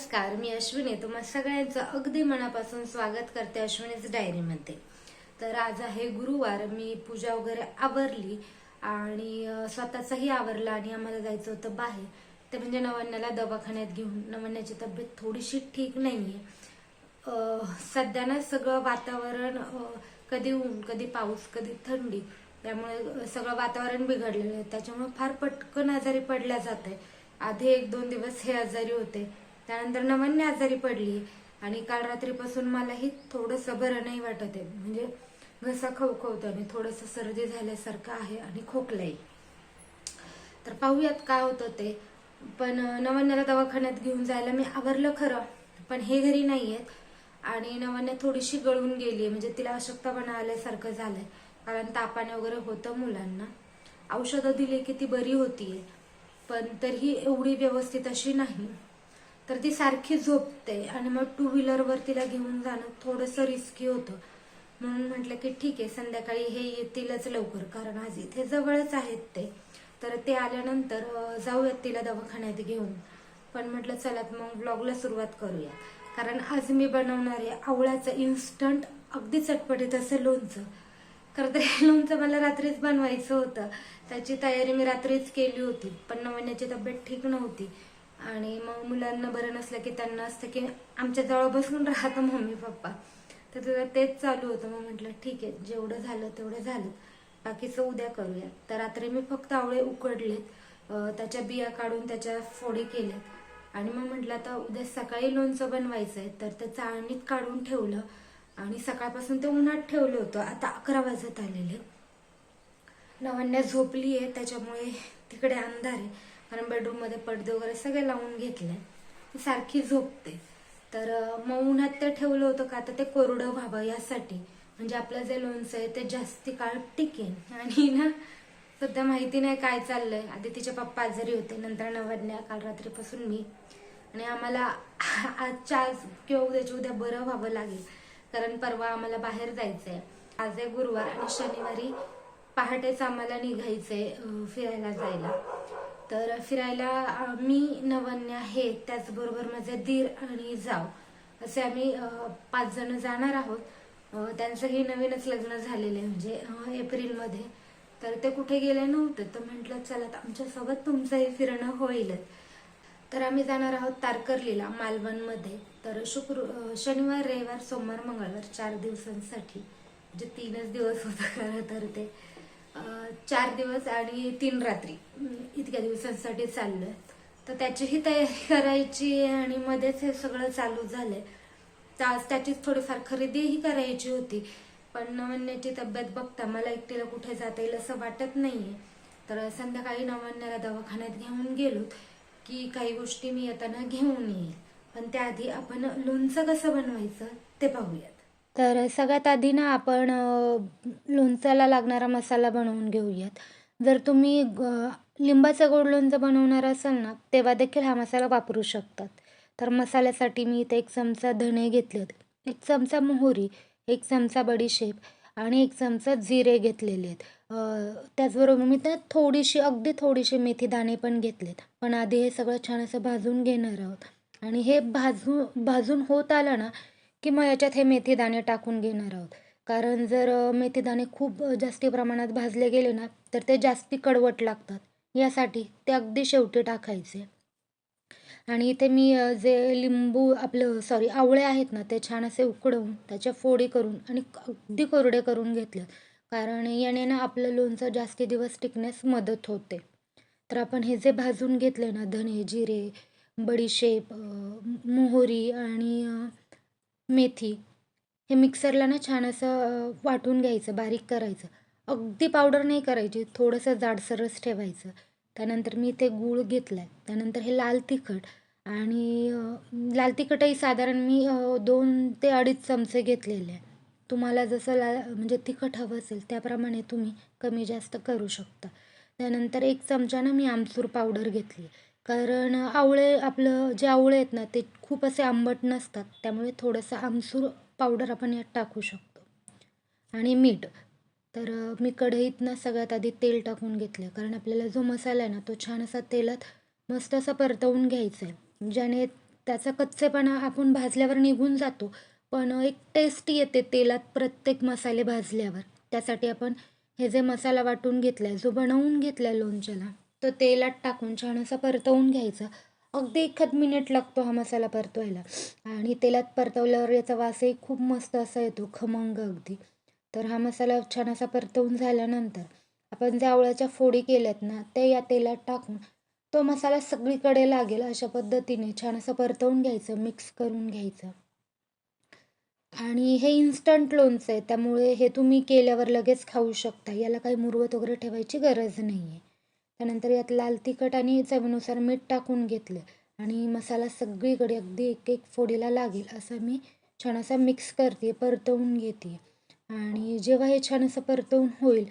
नमस्कार मी अश्विनी. तुम्हा सगळ्यांचं अगदी मनापासून स्वागत करते अश्विनीच डायरीमध्ये. तर आज आहे गुरुवार मी पूजा वगैरे आवरली आणि स्वतःचाही आवरला आणि आम्हाला जायचं होतं बाहेर. ते म्हणजे नवन्याला दवाखान्यात घेऊन. नवन्याची तब्येत थोडीशी ठीक नाहीये. आहे सध्या ना सगळं वातावरण कधी ऊन कधी पाऊस कधी थंडी त्यामुळे सगळं वातावरण बिघडलेलं आहे. त्याच्यामुळे फार पटकन आजारी पडल्या जात आहे आधी एक दोन दिवस हे आजारी होते. त्यानंतर नवन्य आजारी पडली. आणि काल रात्रीपासून मलाही थोडंसं बरं नाही वाटत आहे. म्हणजे घसा खवखवतो आणि थोडंसं सर्दी झाल्यासारखं आहे आणि खोकलाही तर पाहूयात काय होतं ते. पण नवन्याला दवाखान्यात घेऊन जायला मी आवरलं खरं पण हे घरी नाही आहेत आणि नवन्या थोडीशी गळून गेली म्हणजे तिला अशक्तपणा आल्यासारखं झालंय. कारण तापाने वगैरे होतं मुलांना. औषधं दिली की ती बरी होतीये. पण तरीही एवढी व्यवस्थित अशी नाही. तर ती सारखी झोपते आणि मग टू व्हीलरवर तिला घेऊन जाणं थोडंसं रिस्की होतं. म्हणून म्हटलं की ठीक आहे संध्याकाळी हे येतीलच लवकर कारण आज इथे जवळच आहेत ते. तर ते आल्यानंतर जाऊयात तिला दवाखान्यात घेऊन. पण म्हटलं चला मग ब्लॉगला सुरुवात करूया. कारण आज मी बनवणार आहे आवळ्याचं इन्स्टंट अगदी चटपटीत असं लोणचं. खरं तर हे लोणचं मला रात्रीच बनवायचं होतं. त्याची तयारी मी रात्रीच केली होती पण नवन्याची तब्येत ठीक नव्हती. आणि मग मुलांना बरं नसलं की त्यांना असतं की आमच्या जवळ बसून राहतं मम्मी पप्पा. तर तुझं तेच चालू होतं. मग म्हटलं ठीक आहे जेवढं झालं तेवढं झालं. बाकीचं उद्या करूया. तर रात्री मी फक्त आवळे उकडलेत. त्याच्या बिया काढून त्याच्या फोडी केल्यात. आणि मग म्हटलं आता उद्या सकाळी लोणचं बनवायचं आहे तर ते चाळणीत काढून ठेवलं. आणि सकाळपासून ते उन्हात ठेवलं होतं. आता अकरा वाजत आलेले. नवन्या झोपली आहे त्याच्यामुळे तिकडे अंधार आहे. कारण बेडरूममध्ये पडदे वगैरे सगळे लावून घेतले. ती सारखी झोपते. तर मग उन्हात ते ठेवलं होतं का? आता ते कोरडं व्हावं यासाठी. म्हणजे आपलं जे लोणचं आहे ते जास्ती काळ टिकेल आणि ना सध्या माहिती नाही काय चाललंय. आधी तिचे पप्पा आजारी होते. नंतर नवन्या काल रात्रीपासून मी. आणि आम्हाला आजच्या आज किंवा उद्याच्या उद्या बरं व्हावं लागेल. कारण परवा आम्हाला बाहेर जायचंय. आज आहे गुरुवार आणि शनिवारी पहाटेच आम्हाला निघायचंय फिरायला जायला. तर फिरायला मी नवन्य हे त्याचबरोबर माझे दीर आणि जाव असे आम्ही पाच जण जाणार आहोत. त्यांचंही नवीनच लग्न झालेलं आहे म्हणजे एप्रिलमध्ये. तर ते कुठे गेले नव्हते तर म्हटलं चला आमच्यासोबत तुमचंही फिरणं होईलच तर आम्ही जाणार आहोत तारकर्लीला मालवणमध्ये. तर शुक्र शनिवार रविवार सोमवार मंगळवार चार दिवसांसाठी. म्हणजे तीनच दिवस होतं खरं तर ते. चार दिवस आणि तीन रात्री. इतक्या दिवसांसाठी चाललोय. तर त्याचीही तयारी करायची आहे आणि मध्येच हे सगळं चालू झालंय. तर आज त्याचीच थोडीफार खरेदीही करायची होती. पण नवन्याची तब्येत बघता मला एकटीला कुठे जाता येईल असं वाटत नाहीये. तर संध्याकाळी नवन्याला दवाखान्यात घेऊन गेलो की काही गोष्टी मी येताना घेऊन येईल. पण त्याआधी आपण लोणचं कसं बनवायचं ते पाहूया तर सगळ्यात आधी ना आपण लोणचाला लागणारा मसाला बनवून घेऊयात. जर तुम्ही लिंबाचं गोड लोणचं बनवणार असाल ना तेव्हा देखील हा मसाला वापरू शकतात. तर मसाल्यासाठी मी इथे एक चमचा धणे घेतलेत एक चमचा मोहरी एक चमचा बडीशेप आणि एक चमचा जिरे घेतलेले आहेत त्याचबरोबर मी त्यात थोडीशी अगदी थोडीशी मेथी दाणे पण घेतलेत. पण आधी हे सगळं छान असं भाजून घेणार आहोत. आणि हे भाजू भाजून होत आलं ना की मग याच्यात हे मेथीदाणे टाकून घेणार आहोत. कारण जर मेथीदाणे खूप जास्त प्रमाणात भाजले गेले ना तर ते जास्त कडवट लागतात. यासाठी ते अगदी शेवटी टाकायचे. आणि इथे मी जे लिंबू आपलं सॉरी आवळे आहेत ना ते छान असे उकडवून त्याच्या फोडी करून आणि अगदी कोरडे करून घेतले. कारण याने ना आपलं लोणचं जास्ती दिवस टिकण्यास मदत होते. तर आपण हे जे भाजून घेतले ना धने जिरे बडीशेप मोहरी आणि मेथी. हे मिक्सरला ना छान असं वाटून घ्यायचं बारीक करायचं. अगदी पावडर नाही करायची थोडंसं जाडसरच ठेवायचं. त्यानंतर मी ते गूळ घेतला आहे त्यानंतर हे लाल तिखट आणि लाल तिखटही साधारण मी दोन ते अडीच चमचे घेतलेले आहे. तुम्हाला जसं लाल म्हणजे तिखट हवं असेल त्याप्रमाणे तुम्ही कमी जास्त करू शकता. त्यानंतर एक चमच्यानं मी आमचूर पावडर घेतली कारण आवळे आपलं जे आवळे आहेत ना ते खूप असे आंबट नसतात. त्यामुळे थोडंसं आमसूर पावडर आपण यात टाकू शकतो. आणि मीठ. तर मी कढईत ना सगळ्यात आधी तेल टाकून घेतलं कारण आपल्याला जो मसाला आहे ना तो छान असा तेलात मस्त असा परतवून घ्यायचा आहे ज्याने त्याचा कच्चेपणा आपण भाजल्यावर निघून जातो. पण एक टेस्ट येते तेलात प्रत्येक मसाले भाजल्यावर. त्यासाठी आपण हे जे मसाला वाटून घेतला आहे जो बनवून घेतला आहे लोणच्याला तो तेलात टाकून छान असा परतवून घ्यायचा. अगदी एखाद मिनिट लागतो हा मसाला परतवायला. आणि तेलात परतवल्यावर याचा वासही खूप मस्त असा येतो खमंग अगदी. तर हा मसाला छान असा परतवून झाल्यानंतर आपण ज्या आवळ्याच्या फोडी केल्यात ना ते या तेलात टाकून तो मसाला सगळीकडे लागेल अशा पद्धतीने छान असं परतवून घ्यायचं मिक्स करून घ्यायचं. आणि हे इन्स्टंट लोणचं आहे त्यामुळे हे तुम्ही केल्यावर लगेच खाऊ शकता. याला काही मुरवत वगैरे ठेवायची गरज नाही आहे त्यानंतर यात लाल तिखट आणि चवीनुसार मीठ टाकून घेतलं. आणि मसाला सगळीकडे अगदी एक एक फोडीला लागेल असं मी छान असा मिक्स करते परतवून घेते. आणि जेव्हा हे छान असं परतवून होईल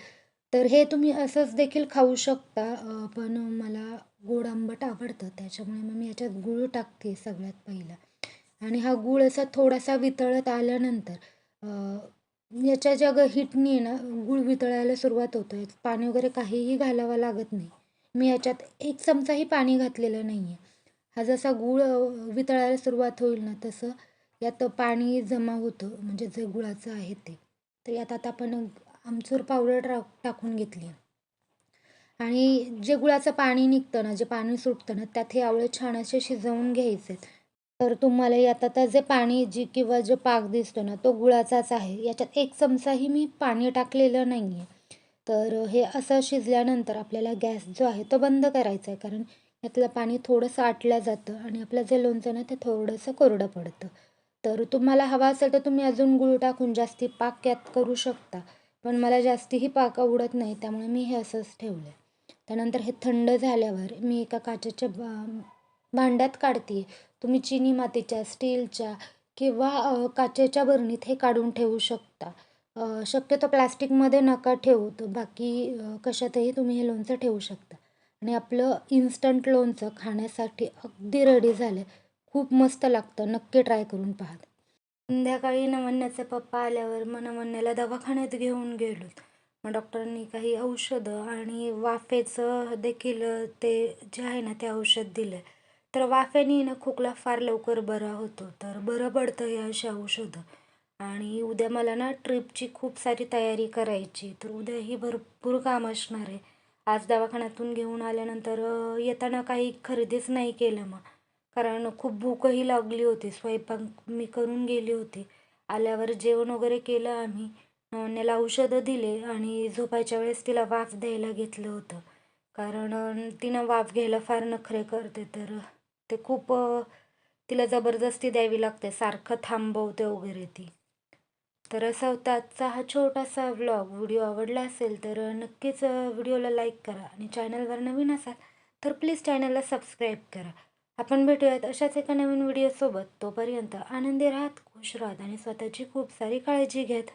तर हे तुम्ही असंच देखील खाऊ शकता पण मला गोड आंबट आवडतं. त्याच्यामुळे मग मी याच्यात गूळ टाकते सगळ्यात पहिला. आणि हा गूळ असा थोडासा वितळत आल्यानंतर याच्या ज्या ग हिटनी आहे ना गूळ वितळायला सुरुवात होतं पाणी वगैरे काहीही घालावं लागत नाही. मी याच्यात एक चमचाही पाणी घातलेलं नाही आहे हा जसा गूळ वितळायला सुरुवात होईल ना तसं यात पाणी जमा होतं म्हणजे जे गुळाचं आहे ते. तर यात आता आपण आमचूर पावडर टा टाकून घेतली. आणि जे गुळाचं पाणी निघतं ना जे पाणी सुटतं ना त्यात हे आवळे छान असे शिजवून घ्यायचे. तर तुम्हाला यात आता जे पाणी जी किंवा जो पाक दिसतो ना तो गुळाचाच आहे. याच्यात एक चमचाही मी पाणी टाकलेलं नाही आहे तर हे असं शिजल्यानंतर आपल्याला गॅस जो आहे तो बंद करायचा आहे. कारण यातलं पाणी थोडंसं आटलं जातं आणि आपलं जे लोणचं ना ते थोडंसं कोरडं पडतं. तर तुम्हाला हवा असेल तर तुम्ही अजून गुळ टाकून जास्ती पाक यात करू शकता. पण मला जास्तीही पाक आवडत नाही त्यामुळे मी हे असंच ठेवलं आहे त्यानंतर हे थंड झाल्यावर मी एका काचेच्या भांड्यात काढते तुम्ही चिनी मातीच्या स्टीलच्या किंवा काचेच्या बरणीत हे काढून ठेवू शकता. शक्यतो प्लास्टिकमध्ये नका ठेवू तर बाकी कशातही तुम्ही हे लोणचं ठेवू शकता. आणि आपलं इन्स्टंट लोणचं खाण्यासाठी अगदी रेडी झालं खूप मस्त लागतं नक्की ट्राय करून पाहा. संध्याकाळी नवन्याचे पप्पा आल्यावर मग नवन्याला दवाखान्यात घेऊन गेलो. मग डॉक्टरांनी काही औषधं आणि वाफेचं देखील ते जे आहे ना ते औषध दिलं तर वाफेने ना खोकला फार लवकर बरा होतो. तर बरं पडतं हे अशी औषधं. आणि उद्या मला ना ट्रिपची खूप सारी तयारी करायची तर उद्याही भरपूर काम असणार आहे. आज दवाखान्यातून घेऊन आल्यानंतर येताना काही खरेदीच नाही केलं मग. कारण खूप भूकही लागली होती. स्वयंपाक मी करून गेली होती. आल्यावर जेवण वगैरे केलं आम्ही. नवण्याला औषधं दिले आणि झोपायच्या वेळेस तिला वाफ द्यायला घेतलं होतं. कारण तिनं वाफ घ्यायला फार नखरे करते. तर ते खूप तिला जबरदस्ती द्यावी लागते. सारखं थांबवते वगैरे ती. तर असा होता आजचा हा छोटासा व्लॉग व्हिडिओ आवडला असेल तर नक्कीच व्हिडिओला लाईक करा आणि चॅनलवर नवीन असाल तर प्लीज चॅनलला सबस्क्राईब करा. आपण भेटूयात अशाच एका नवीन व्हिडिओसोबत तोपर्यंत आनंदी राहत खुश राहत आणि स्वतःची खूप सारी काळजी घ्यात